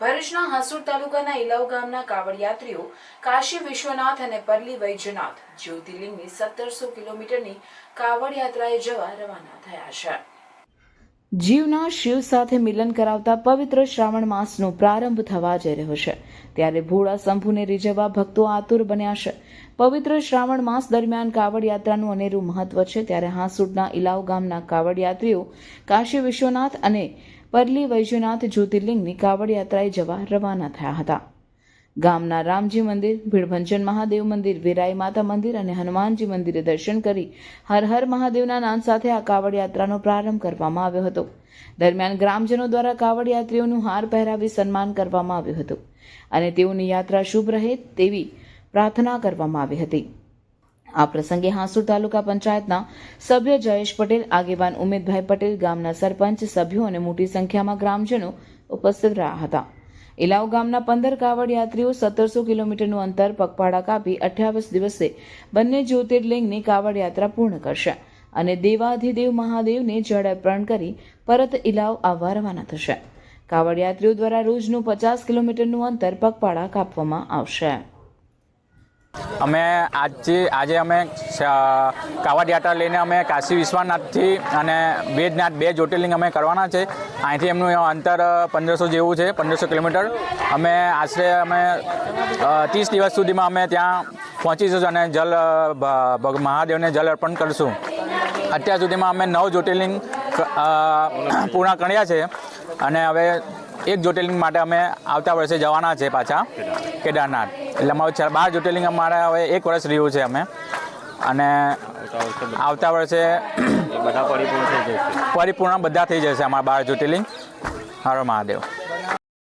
ભરૂચના હાંસુર તાલુકાના ઇલાવ ગામના કાવડયાત્રીઓ કાશી વિશ્વનાથ અને પરલી વૈજનાથ જ્યોતિર્લિંગની સત્તરસો કિલોમીટરની કાવડ યાત્રાએ જવા રવાના થયા છે. જીવના શિવ સાથે મિલન કરાવતા પવિત્ર શ્રાવણ માસનો પ્રારંભ થવા જઈ રહ્યો છે. ત્યારે ભોળા શંભુને રીઝવવા ભક્તો આતુર બન્યા છે. પવિત્ર શ્રાવણ માસ દરમિયાન કાવડ યાત્રાનું અનેરું મહત્વ છે. ત્યારે હાંસુડના ઇલાવ ગામના કાવડ યાત્રીઓ કાશી વિશ્વનાથ અને પરલી વૈજનાથ જ્યોતિર્લિંગની કાવડ યાત્રાએ જવા રવાના થયા હતા. ગામના રામજી મંદિર, ભીડભંજન મહાદેવ મંદિર, વિરાય માતા મંદિર અને હનુમાનજી મંદિરે દર્શન કરી હર હર મહાદેવના નામ સાથે આ કાવડ યાત્રાનો પ્રારંભ કરવામાં આવ્યો હતો. દરમિયાન ગ્રામજનો દ્વારા કાવડ યાત્રીઓનું હાર પહેરાવી સન્માન કરવામાં આવ્યું હતું અને તેઓની યાત્રા શુભ રહે તેવી પ્રાર્થના કરવામાં આવી હતી. આ પ્રસંગે હાંસુર તાલુકા પંચાયતના સભ્ય જયેશ પટેલ, આગેવાન ઉમેદભાઈ પટેલ, ગામના સરપંચ, સભ્યો અને મોટી સંખ્યામાં ગ્રામજનો ઉપસ્થિત રહ્યા હતા. ઇલાવ ગામના પંદર કાવડ યાત્રીઓ સત્તરસો કિલોમીટરનું અંતર પગપાળા કાપી અઠ્યાવીસ દિવસે બંને જ્યોતિર્લિંગની કાવડ યાત્રા પૂર્ણ કરશે અને દેવાધિદેવ મહાદેવને જળ અર્પણ કરી પરત ઇલાવ આવવા રવાના થશે. કાવડ યાત્રીઓ દ્વારા રોજનું પચાસ કિલોમીટરનું અંતર પગપાળા કાપવામાં આવશે. અમે આજથી આજે અમે કાવડ યાત્રા લઈને અમે કાશી વિશ્વનાથથી અને વેદનાથ બે જ્યોતિર્લિંગ અમે કરવાના છે. અહીંથી એમનું અંતર પંદરસો જેવું છે, પંદરસો કિલોમીટર. અમે આશરે અમે ત્રીસ દિવસ સુધીમાં અમે ત્યાં પહોંચીશું અને જલ મહાદેવને જલ અર્પણ કરીશું. અત્યાર સુધીમાં અમે નવ જ્યોતિર્લિંગ પૂર્ણ કર્યા છે. અને હવે એક જ્યોતિર્લિંગ માટે અમે આવતા વર્ષે જવાના છે પાછા કેદારનાથ. એટલે અમારું બાર જ્યોતિર્લિંગ અમારે હવે એક વર્ષ રહ્યું છે અમે. અને આવતા વર્ષે બધા પરિપૂર્ણ થઈ જશે. પરિપૂર્ણ બધા થઈ જશે અમારા બાર જ્યોતિર્લિંગ. હર મહાદેવ.